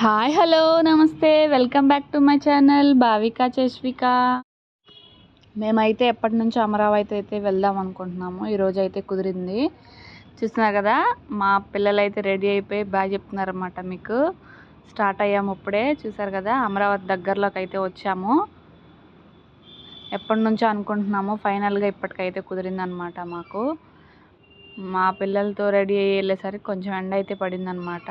Hi hello నమస్తే. Welcome back to my channel Bhavika Cheshvika మేమైతే ఎప్పటి నుంచో అమరావతి అయితే వెళ్దాం అనుకుంటున్నాము. ఈరోజు అయితే కుదిరింది. చూస్తున్నారు కదా మా పిల్లలు అయితే రెడీ అయిపోయి బాగా చెప్తున్నారన్నమాట మీకు. స్టార్ట్ అయ్యాము ఇప్పుడే. చూసారు కదా అమరావతి దగ్గరలోకి అయితే వచ్చాము. ఎప్పటి నుంచో అనుకుంటున్నాము ఫైనల్గా ఇప్పటికైతే కుదిరిందనమాట మాకు. మా పిల్లలతో రెడీ అయ్యి వెళ్ళేసరికి కొంచెం ఎండ అయితే పడిందనమాట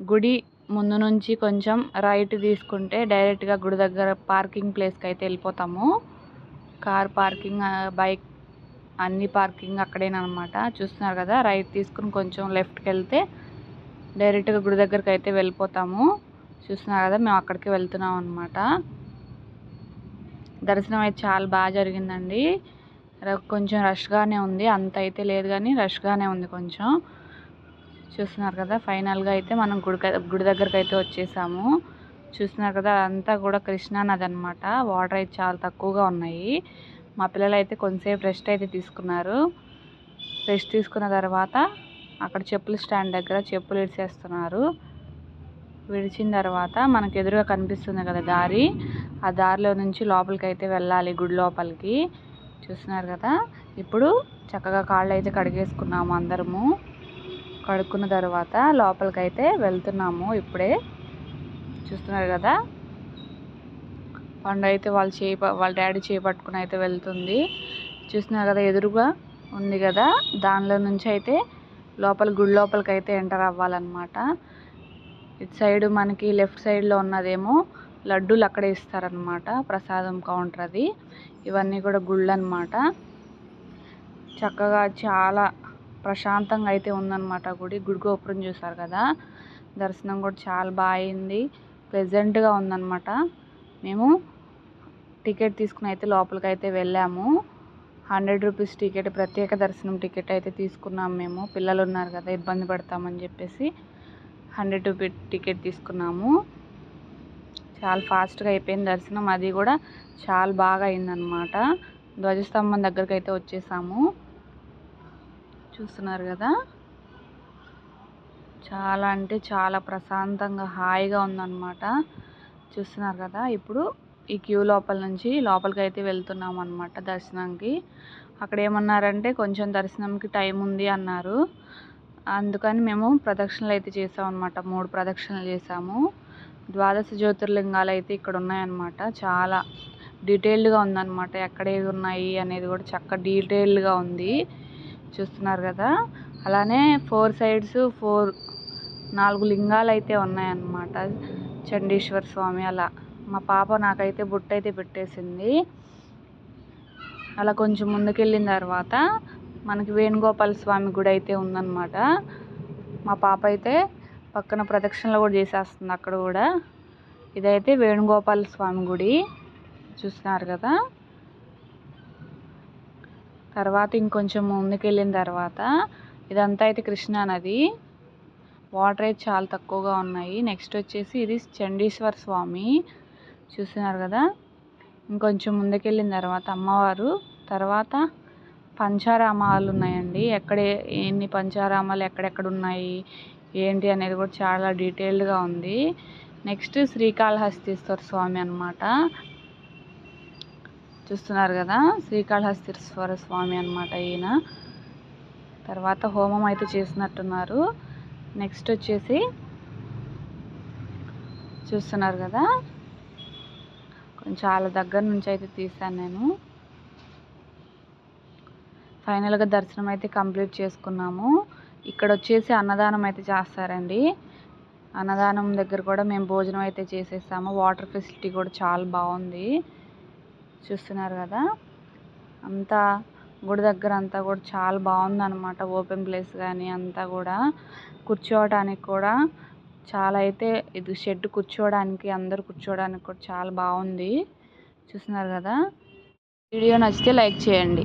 గుడి ముందు నుంచి కొంచెం రైట్ తీసుకుంటే డైరెక్ట్గా గుడి దగ్గర పార్కింగ్ ప్లేస్కి అయితే వెళ్ళిపోతాము. కార్ పార్కింగ్ బైక్ అన్ని పార్కింగ్ అక్కడేనమాట చూస్తున్నారు కదా రైట్ తీసుకుని కొంచెం లెఫ్ట్కి వెళ్తే డైరెక్ట్గా గుడి దగ్గరికి అయితే వెళ్ళిపోతాము. చూస్తున్నారు కదా మేము అక్కడికి వెళ్తున్నాం అనమాట దర్శనం అయితే చాలా బాగా జరిగిందండి. కొంచెం రష్గానే ఉంది. అంత అయితే లేదు కానీ రష్గానే ఉంది కొంచెం. చూస్తున్నారు కదా ఫైనల్గా అయితే మనం గుడి గుడి దగ్గరకు అయితే వచ్చేసాము. చూస్తున్నారు కదా అంతా కూడా కృష్ణా నది అనమాట వాటర్ అయితే చాలా తక్కువగా ఉన్నాయి. మా పిల్లలు అయితే కొంతసేపు రెస్ట్ అయితే తీసుకున్నారు. రెస్ట్ తీసుకున్న తర్వాత అక్కడ చెప్పుల స్టాండ్ దగ్గర చెప్పులు విడిచేస్తున్నారు విడిచిన తర్వాత మనకు ఎదురుగా కనిపిస్తుంది కదా దారి. ఆ దారిలో నుంచి లోపలికి అయితే వెళ్ళాలి గుడి లోపలికి. చూస్తున్నారు కదా ఇప్పుడు చక్కగా కాళ్ళు అయితే కడిగేసుకున్నాము అందరము. కడుక్కున్న తర్వాత లోపలికైతే వెళ్తున్నాము ఇప్పుడే. చూస్తున్నారు కదా? పండు అయితే వాళ్ళ చేయి వాళ్ళ డాడీ చేపట్టుకుని అయితే వెళ్తుంది. చూస్తున్నారు కదా ఎదురుగా ఉంది కదా? దానిలో నుంచి అయితే లోపల గుడి లోపలికి అయితే ఎంటర్ అవ్వాలన్నమాట. ఇటు సైడ్ మనకి లెఫ్ట్ సైడ్లో ఉన్నదేమో లడ్డూలు అక్కడే ఇస్తారనమాట ప్రసాదం కౌంటర్ అది. ఇవన్నీ కూడా గుళ్ళు అనమాట చక్కగా చాలా ప్రశాంతంగా అయితే ఉందన్నమాట గుడి. గుడి గోపురం చూసారు కదా? దర్శనం కూడా చాలా బాగా అయింది. ప్లెజెంట్గా ఉందన్నమాట. మేము టికెట్ తీసుకుని అయితే లోపలికి అయితే వెళ్ళాము. హండ్రెడ్ రూపీస్ టికెట్ ప్రత్యేక దర్శనం టికెట్ అయితే తీసుకున్నాము మేము. పిల్లలు ఉన్నారు కదా ఇబ్బంది పడతామని చెప్పేసి హండ్రెడ్ రూపీ టికెట్ తీసుకున్నాము. చాలా ఫాస్ట్గా అయిపోయింది దర్శనం. అది కూడా చాలా బాగా అయిందనమాట ధ్వజస్తంభం దగ్గరికి అయితే వచ్చేసాము. చూస్తున్నారు కదా. చాలా అంటే చాలా ప్రశాంతంగా హాయిగా ఉందన్నమాట. చూస్తున్నారు కదా ఇప్పుడు ఈ క్యూ లోపల నుంచి లోపలికి అయితే వెళ్తున్నాం అనమాట దర్శనానికి అక్కడ ఏమన్నారంటే కొంచెం దర్శనంకి టైం ఉంది అన్నారు. అందుకని మేము ప్రదక్షిణలు అయితే చేసాం అనమాట మూడు ప్రదక్షిణలు చేసాము. ద్వాదశ జ్యోతిర్లింగాలు అయితే ఇక్కడ ఉన్నాయన్నమాట. చాలా డీటెయిల్డ్గా ఉందన్నమాట. ఎక్కడ ఏవి ఉన్నాయి అనేది కూడా చక్క డీటెయిల్డ్గా ఉంది. చూస్తున్నారు కదా. అలానే ఫోర్ సైడ్స్ ఫోర్ నాలుగు లింగాలు అయితే ఉన్నాయన్నమాట. చండీశ్వర స్వామి అలా. మా పాప నాకైతే బుట్ట అయితే పెట్టేసింది. అలా కొంచెం ముందుకెళ్ళిన తర్వాత మనకి వేణుగోపాల స్వామి గుడి అయితే ఉందన్నమాట. మా పాప అయితే పక్కన ప్రదక్షిణలు కూడా చేసేస్తుంది అక్కడ కూడా. ఇదైతే వేణుగోపాల స్వామి గుడి. చూస్తున్నారు కదా. తర్వాత ఇంకొంచెం ముందుకెళ్ళిన తర్వాత ఇదంతా అయితే కృష్ణా నది. వాటర్ అయితే చాలా తక్కువగా ఉన్నాయి. నెక్స్ట్ వచ్చేసి ఇది చండీశ్వర స్వామి. చూస్తున్నారు కదా? ఇంకొంచెం ముందుకెళ్ళిన తర్వాత అమ్మవారు. తర్వాత పంచారామాలు ఉన్నాయండి. ఎక్కడ ఎన్ని పంచారామాలు ఎక్కడెక్కడ ఉన్నాయి ఏంటి అనేది కూడా చాలా డీటెయిల్డ్గా ఉంది. నెక్స్ట్ శ్రీకాళహస్తీశ్వర స్వామి అన్నమాట. చూస్తున్నారు కదా? శ్రీకాళహస్తీశ్వర స్వామి అన్నమాట ఈయన. తర్వాత హోమం అయితే చేసినట్టున్నారు నెక్స్ట్ వచ్చేసి చూస్తున్నారు కదా? కొంచెం చాలా దగ్గర నుంచి అయితే తీసాను నేను. ఫైనల్గా దర్శనం అయితే కంప్లీట్ చేసుకున్నాము. ఇక్కడ వచ్చేసి అన్నదానం అయితే చేస్తారండి. అన్నదానం దగ్గర కూడా మేము భోజనం అయితే చేసేసాము. వాటర్ ఫెసిలిటీ కూడా చాలా బాగుంది. చూస్తున్నారు కదా? అంతా గుడి దగ్గర అంతా కూడా చాలా బాగుంది అనమాట ఓపెన్ ప్లేస్ కానీ అంతా కూడా కూర్చోవడానికి కూడా చాలా అయితే ఇది షెడ్ కూర్చోవడానికి అందరు కూర్చోవడానికి కూడా చాలా బాగుంది. చూస్తున్నారు కదా? వీడియో నచ్చితే లైక్ చేయండి.